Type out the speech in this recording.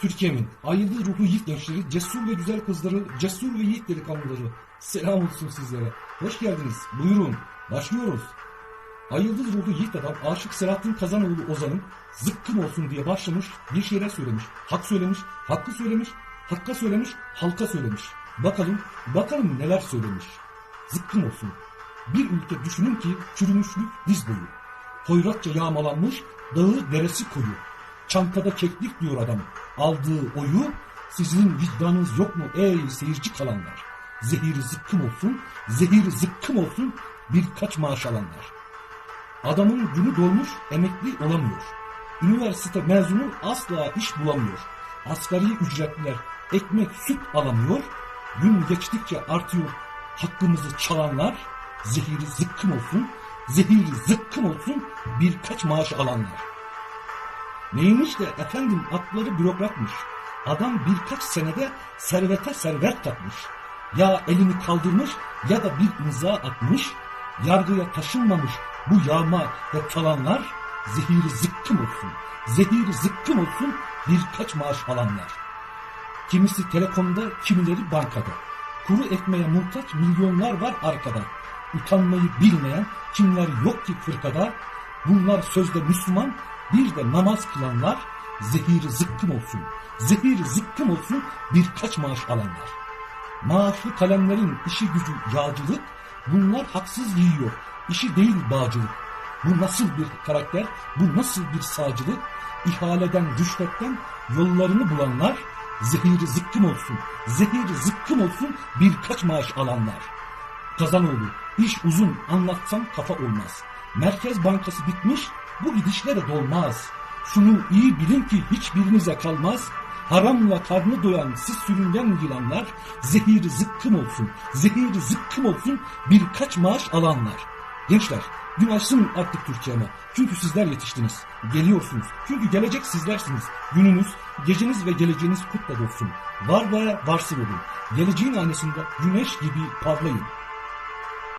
Türkiye'min ayıldız ruhlu yiğit gençleri, cesur ve güzel kızları, cesur ve yiğit delikanlıları. Selam olsun sizlere. Hoş geldiniz. Buyurun. Başlıyoruz. Ayıldız ruhlu yiğit adam Aşık Selahattin Kazanoğlu Ozan'ın zıkkım olsun diye başlamış bir şeyler söylemiş. Hak söylemiş, hakkı söylemiş, hakka söylemiş, halka söylemiş. Bakalım, bakalım neler söylemiş. Zıkkım olsun. Bir ülke düşünün ki çürümüşlük diz boyu. Hoyratça yağmalanmış, dağı deresi koyu. Çantada keklik diyor adam. Aldığı oyu sizin vicdanınız yok mu ey seyirci kalanlar? Zehiri zıkkım olsun, zehiri zıkkım olsun birkaç maaş alanlar. Adamın günü dolmuş emekli olamıyor. Üniversite mezunu asla iş bulamıyor. Asgari ücretliler ekmek süt alamıyor. Gün geçtikçe artıyor hakkımızı çalanlar. Zehiri zıkkım olsun, zehiri zıkkım olsun birkaç maaş alanlar. Neymiş de efendim atları bürokratmış. Adam birkaç senede servete servet katmış. Ya elini kaldırmış ya da bir imza atmış. Yargıya taşınmamış bu yağma ve kalanlar zehiri zıkkım olsun. Zehiri zıkkım olsun birkaç maaş alanlar. Kimisi telekomda, kimileri bankada. Kuru ekmeğe muhtaç milyonlar var arkada. Utanmayı bilmeyen kimler yok ki fırkada. Bunlar sözde Müslüman, bir de namaz kılanlar zehiri zıkkım olsun. Zehiri zıkkım olsun birkaç maaş alanlar. Maaşlı kalemlerin işi gücü yağcılık, bunlar haksız yiyor. İşi değil bağcılık. Bu nasıl bir karakter, bu nasıl bir sağcılık? İhaleden, rüşvetten yollarını bulanlar, zehiri zıkkım olsun, zehiri zıkkım olsun birkaç maaş alanlar. Kazanoğlu, iş uzun anlatsam kafa olmaz. Merkez Bankası bitmiş, bu gidişlere dolmaz. Şunu iyi bilin ki hiçbirinize kalmaz. Haramla karnı doyan siz sürüngen yılanlar, zehiri zıkkım olsun, zehiri zıkkım olsun birkaç maaş alanlar. Gençler, gün açsın artık Türkiye'me. Çünkü sizler yetiştiniz. Geliyorsunuz. Çünkü gelecek sizlersiniz. Gününüz, geceniz ve geleceğiniz kutla dolsun. Var ve varsın olun. Geleceğin annesinde güneş gibi parlayın.